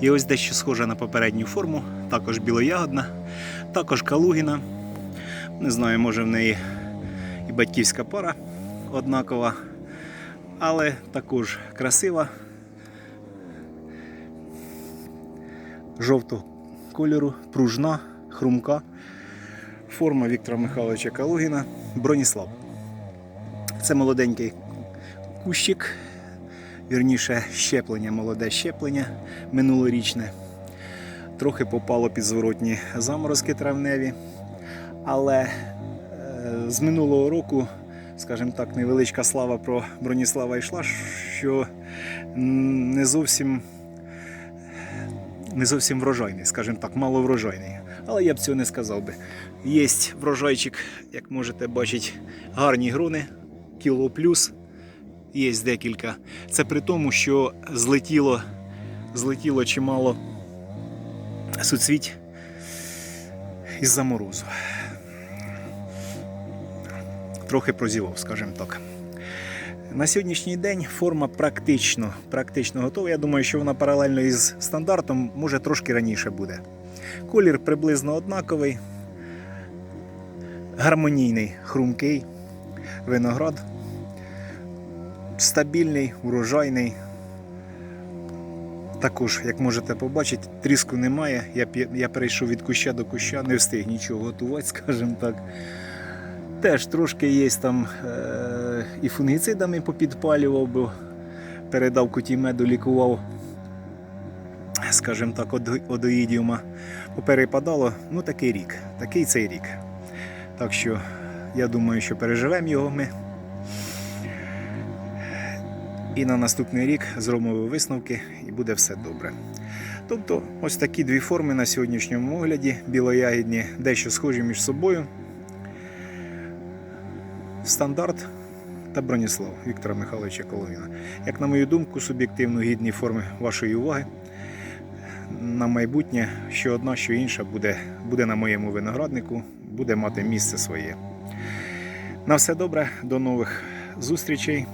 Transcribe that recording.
І ось дещо схоже на попередню форму, також білоягодна, також калугіна. Не знаю, може в неї і батьківська пара однакова, але також красива. Жовтого кольору, пружна, хрумка. Форма Віктора Михайловича Калугіна Броніслав. Це молоденький кущик, вірніше щеплення, молоде щеплення минулорічне. Трохи попало під зворотні заморозки травневі. Але е, з минулого року, скажімо так, невеличка слава про Броніслава йшла, що не зовсім не зовсім врожайний, скажімо так, маловрожайний. Але я б цього не сказав би. Є врожайчик, як можете бачити, гарні грони, кіло плюс. Є декілька. Це при тому, що злетіло, злетіло чимало суцвіть із-за морозу. Трохи прозівав, скажімо так. На сьогоднішній день форма практично, практично готова. Я думаю, що вона паралельно із стандартом, може трошки раніше буде. Колір приблизно однаковий, гармонійний, хрумкий виноград, стабільний, урожайний. Також, як можете побачити, тріску немає. Я, я перейшов від куща до куща, не встиг нічого готувати, скажімо так. Теж трошки є там е- і фунгіцидами попідпалював, бо передав куті меду, лікував, скажімо так, од- одоїдіума. Поперепадало, ну такий рік, такий цей рік. Так що я думаю, що переживемо його ми. І на наступний рік зробимо висновки і буде все добре. Тобто, ось такі дві форми на сьогоднішньому огляді, білоягідні, дещо схожі між собою. Стандарт та Броніслав Віктора Михайловича Коловіна. Як на мою думку, суб'єктивно гідні форми вашої уваги. На майбутнє, що одна, що інша буде, буде на моєму винограднику, буде мати місце своє. На все добре, до нових зустрічей.